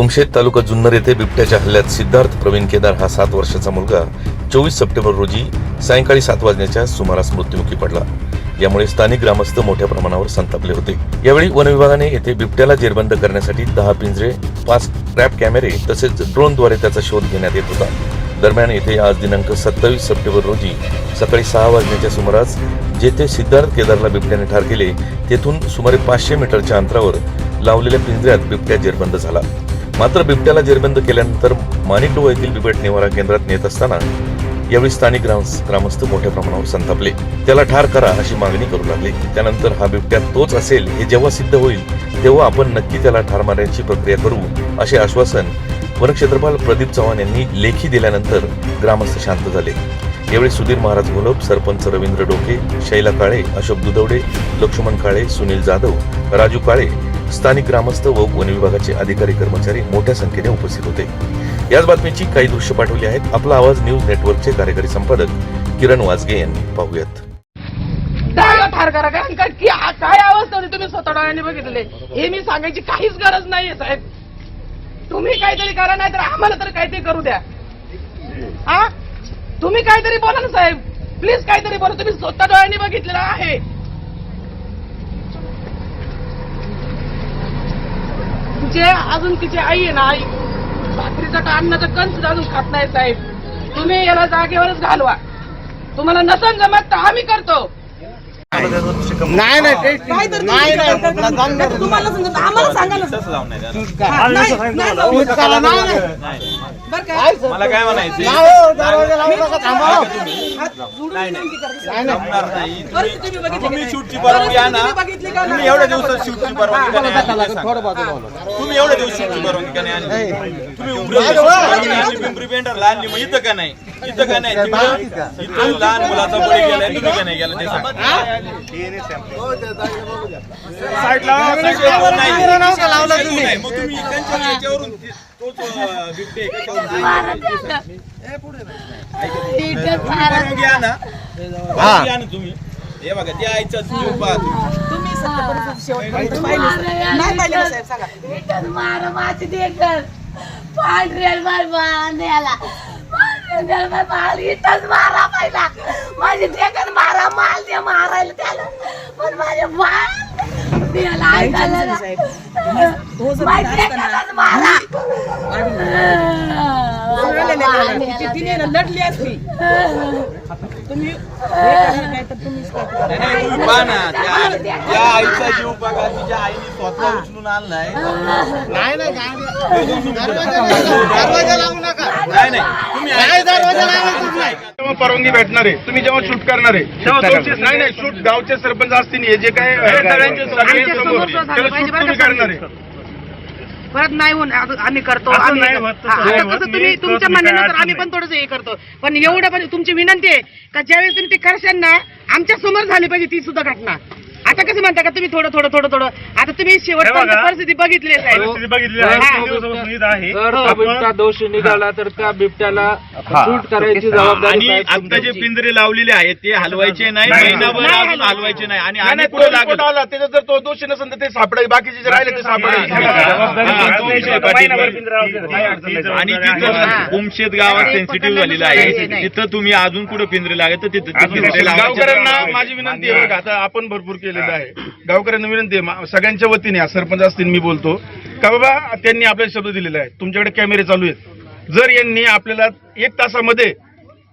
कुमशेत तालुका जुन्नर येथे बिबट्याच्या हल्ल्यात सिद्धार्थ प्रवीण केदार हा सात वर्षाचा मुलगा चोवीस सप्टेंबर रोजी सायंकाळी सात वाजण्याच्या सुमारास मृत्युमुखी पडला. यामुळे स्थानिक ग्रामस्थ मोठ्या प्रमाणावर संतापले होते. यावेळी वनविभागाने येथे बिबट्याला जेरबंद करण्यासाठी दहा पिंजरे पाच ट्रॅप कॅमेरे तसेच ड्रोनद्वारे त्याचा शोध घेण्यात येत होता. दरम्यान येथे आज दिनांक सत्तावीस सप्टेंबर रोजी सकाळी सहा वाजण्याच्या सुमारास जेथे सिद्धार्थ केदारला बिबट्याने ठार केले तेथून सुमारे पाचशे मीटरच्या अंतरावर लावलेल्या पिंजऱ्यात बिबट्या जेरबंद झाला. मात्र बिबट्याला जेरबंद केल्यानंतर मानिटो येथील बिबट निवारा केंद्रात नेत असताना यावेळी स्थानिक ग्रामस्थ मोठ्या प्रमाणावर संतापले. त्याला ठार करा अशी मागणी करू लागली. त्यानंतर हा बिबट्या तोच असेल हे जेव्हा सिद्ध होईल तेव्हा आपण नक्की त्याला ठार मारण्याची प्रक्रिया करू असे आश्वासन वनक्षेत्रपाल प्रदीप चव्हाण यांनी लेखी दिल्यानंतर ग्रामस्थ शांत झाले. यावेळी सुधीर महाराज घोलप सरपंच रवींद्र डोके शैला काळे अशोक दुधवडे लक्ष्मण काळे सुनील जाधव राजू काळे स्थानिक ग्रामस्थ व वन विभागाचे अधिकारी कर्मचारी मोठ्या संख्येने उपस्थित होते. याच बातमीची काही दृश्य पाठवली आहेत. आपला आवाज न्यूज नेटवर्कचे कार्यकारी संपादक किरण वाजगे यांनी. पाहूयात. करा कारण की काय अवस्था होती? तुम्ही स्वतः डोळ्याने बघितले. हे मी सांगायची काहीच गरज नाहीये साहेब. तुम्ही काहीतरी करा नाही तर आम्हाला तर काहीतरी करू द्या. हा? तुम्ही काहीतरी बोला ना साहेब. प्लीज काहीतरी बोला. तुम्ही स्वतः डोळ्यांनी बघितलेलं आहे. तिचे अजून तिची आई आहे ना आई भाकरीचा का अन्नाचं कंच अजून खात नाही साहेब. तुम्ही याला जागेवरच घालवा. तुम्हाला नसन जमत तर आम्ही करतो. नाही नाही ते- नाही नाही जमणार नाही. तुम्हाला समजत आम्हाला सांगा ना हा, नाही, नाही जाऊ. तूच करा, नाही, नाही. बरं का? मला काय म्हणायचं नाही, हो, दरवाजा लावू नका, थांबा. हात जोडून विनंती करते. नाही, नाही. जमणार नाही बरं, तुम्ही बघितली तुम्ही शूटची? परवानगी आणा तुम्ही बघितली का तुम्ही नाही? एवढ्या दिवसात शूटची परवानगी का नाही आणली? ते सांगा. थोडं बाजूला वळवा. तुम्ही एवढ्या दिवस शूटची परवानगी का नाही आणली तुम्ही उमरे नाही, हो. आणली पिंपरी पेंटरला आणली मग इथं का नाही इथं का नाही? तुम्ही इथं लहान मुलाचा बळी गेलाय तुम्ही का नाही गेला? ते सांगा. मग तुम्ही याच्यावरून तोच बिबटे हे. बघा त्या आईचा जीव पहा तुम्ही. तुम्ही सत्य परिस्थिती शेवटपर्यंत पाहिली साहेब. नाही पाहिली का साहेब सांगा. इथं मार माझी देखर. पांढऱ्या मार मारण्याला. पांढऱ्या मार माल इथंच मारा पहिला. माझी देखर मारा माल दे मारायला त्याला. पण माझे त्याला ऐकायला मारा. तिने लढली तुम्ही आईचा जीव बघा तिच्या आईने स्वतः उचलून आणलाय. नाही, नाही, तेव्हा परवानगी भेटणार आहे तुम्ही जेव्हा शूट करणार आहे तेव्हा तुमचे नाही नाही शूट गावचे सरपंच असतील हे जे काय सगळ्यांचे सगळे समोर त्याला शूट तुम्ही करणार आहे. परत नाही होऊन आम्ही करतो असं आम्ही हा. कसं तुम्ही तुमच्या म्हणण्यानुसार आम्ही पण थोडंसं हे करतो. पण एवढं पण तुमची विनंती आहे का ज्यावेळेस तुम्ही ते करशाल ना आमच्यासमोर झाली पाहिजे ती सुद्धा घटना. आता कसं म्हणता का तुम्ही थोडं थोडं थोडं थोडं. आता तुम्ही शेवटपर्यंत बघा. परिस्थिती बघितली आहे साहेब. परिस्थिती बघितली आहे हा. तीन दिवसापासून इथं आहे. जर तो आपण- बिबटा दोषी निघाला तर त्या बिबट्याला हा. शूट करायची जबाबदारी आणि साहेब आता जे तुमची. पिंजरे लावलेले आहेत ते हलवायचे नाही नाही, महिनाभर नाही. अजून हलवायचे नाही. आणि आणि लागेल? report आला? त्याच्यात जर तो दोषी नसेल तर ते सापडेल बाकीचे जे राहिले ते सापडेल आणि तिथं उमशेत गावात सेन्सिटिव्ह झालेलं आहे. तिथं तुम्ही अजून कुठं पिंजरे लागत? तर तिथं ते पिंजरे लावायचे. गावकऱ्यांना माझी विनंती आहे बघा आता आपण भरपूर केलेलं आहे. गावकऱ्यांना विनंती आहे सगळ्यांच्या वतीने सरपंच असतील मी बोलतो. का बाबा त्यांनी आपल्याला शब्द दिलेला आहे तुमच्याकडे कॅमेरे चालू आहेत. जर यांनी आपल्याला एक तासामध्ये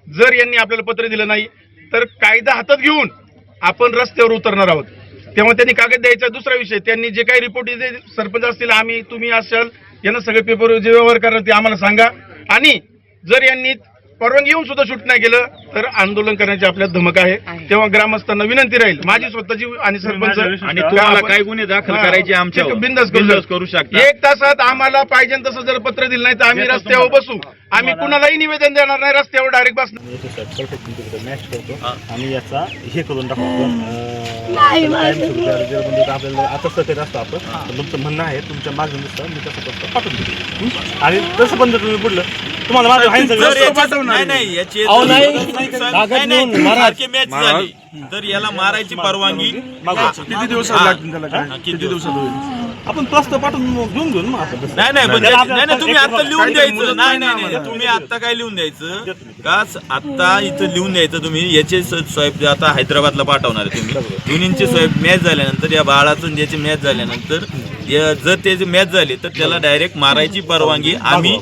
जर यांनी आपल्याला पत्र दिलं नाही तर कायदा हातात घेऊन आपण रस्त्यावर उतरणार आहोत. तेव्हा त्यांनी कागद द्यायचा दुसरा विषय. त्यांनी जे काही रिपोर्ट सरपंच असतील आम्ही तुम्ही असाल यांना सगळे पेपर जे व्यवहार करणार ते आम्हाला सांगा. आणि जर यांनी परवानगी येऊन सुद्धा शूट नाही केलं तर आंदोलन करण्याची आपल्यात धमक आहे. तेव्हा ग्रामस्थांना विनंती राहील. माझी स्वतःची आणि सरपंच आणि तुम्हाला काय गुन्हे दाखल करायचे आमच्यावर? बिंदास बिनधास्त करू शकता. एक तासात आम्हाला पाहिजे तसं जर पत्र दिलं नाही तर आम्ही रस्त्यावर बसू. आम्ही कुणालाही निवेदन देणार नाही रस्त्यावर डायरेक्ट बसणार. मॅच करतो आणि याचा हे करून टाकतो नाही, आपल्याला आता सकत असतो आपण. पण तुमचं म्हणणं आहे तुमच्या मी तसं करतो पाठवून देतो? आणि तसं तुम्ही पुढलं तुम्हाला माझं आहे. सगळं तर याला मारायची परवानगी. किती दिवसात त्याला किती दिवसात होईल? आपण प्रस्ताव पाठवून घेऊन घेऊन मग आपण नाही नाही पण त्याला त्याची- नाही तुम्ही आता लिहून द्यायचं. नाही नाही नाही. तुम्ही आता काय लिहून द्यायचं? देतो मी. का आता इथं लिहून द्यायचं तुम्ही. याचे स्वयं आता हैदराबादला पाठवणार आहे तुम्ही. दोन्हींची स्वयं मॅच झाल्यानंतर या बाळाचं आणि याची मॅच झाल्यानंतर या- जर त्याची मॅच झाली तर त्याला डायरेक्ट मारायची परवानगी आम्ही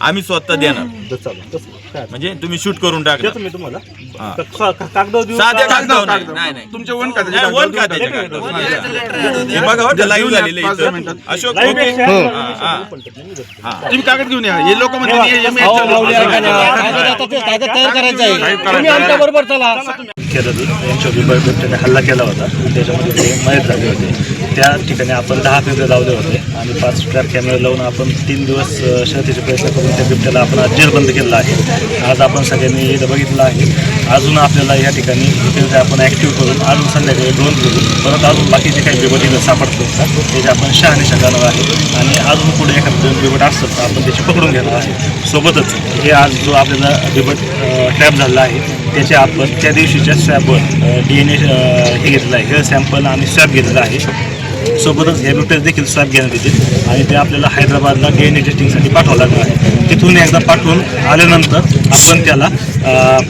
आम्ही स्वतः देणार तर चालेल तसं काय म्हणजे तुम्ही शूट करून टाका देतो मी तुम्हाला हा. का- का- का- कागद देऊ साध्या का- कागदावर नाही नाही नाही तुमच्या वन खात्याचे नाही, वन कागद खात्याचे देऊन कागद. टाका. हे बघा बरं लाईव्ह घेऊन या, झालेलं पाच दहा इथं मिनिटात. Ashok Live okay. पेक्षा- हा, हा. हा. तुम्ही कागद घेऊन या हे लोक हे आहे. आहे केलं यांच्या बिबट्याने हल्ला केला होता. त्याच्यामध्ये ते मयत झाले होते. त्या ठिकाणी आपण दहा पिंजरे लावले होते आणि पाच ट्रॅप कॅमेरे लावून आपण तीन दिवस अ, शर्तीचे प्रयत्न करून त्या बिबट्याला आपण आज जेरबंद केलेला आहे. आज आपण सगळ्यांनी इथं बघितलं आहे. अजून आपल्याला या ठिकाणी पिंजरे आपण ॲक्टिव्ह करून अजून संध्याकाळी ड्रोन करून परत अजून बाकीचे काही बिबट इथं सापडतो त्याचे आपण शहानिशा करणार आहे. आणि अजून पुढे एखादं दोन बिबट असतात तर आपण त्याची पकडून घेणार आहे. सोबतच हे आज जो आपल्याला बिबट ट्रॅप झालेला आहे. त्याचे आपण त्या दिवशीच्या स्वॅबवर डी एन ए हे घेतलं आहे. हेअर सॅम्पल आणि स्वॅब घेतलेला आहे. सोबतच हे देखील स्वॅब घेण्यात येतील आणि ते आपल्याला हैदराबादला डी एन ए टेस्टिंगसाठी पाठवावं लागणार आहे. तिथून एकदा पाठवून आल्यानंतर आपण त्याला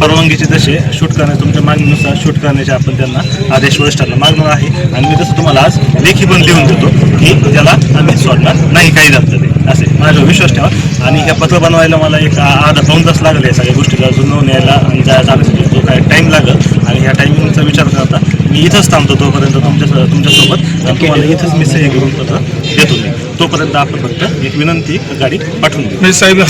परवानगीचे जसे शूट करण्या तुमच्या मागणीनुसार शूट करण्याचे आपण त्यांना आदेश वरिष्ठांना मागणार आहे. आणि मी तसं तुम्हाला आज लेखी पण लिहून देतो की त्याला आम्ही सोडणार नाही काही झालं ते असे माझ्यावर विश्वास ठेवा. आणि हे पत्र बनवायला मला एक आ- अर्धा पाऊन तास लागेल या सगळ्या गोष्टीला. जुळवून यायला आणि जाण्यासाठी जो काय टाईम लागेल. आणि ह्या टायमिंगचा विचार करता मी इथंच थांबतो तोपर्यंत तुमच्या तुमच्यासोबत. तुम्हाला इथंच मी सही करून पत्र देतो तोपर्यंत आपण फक्त एक विनंती गाडी पाठवून देऊ. साहेब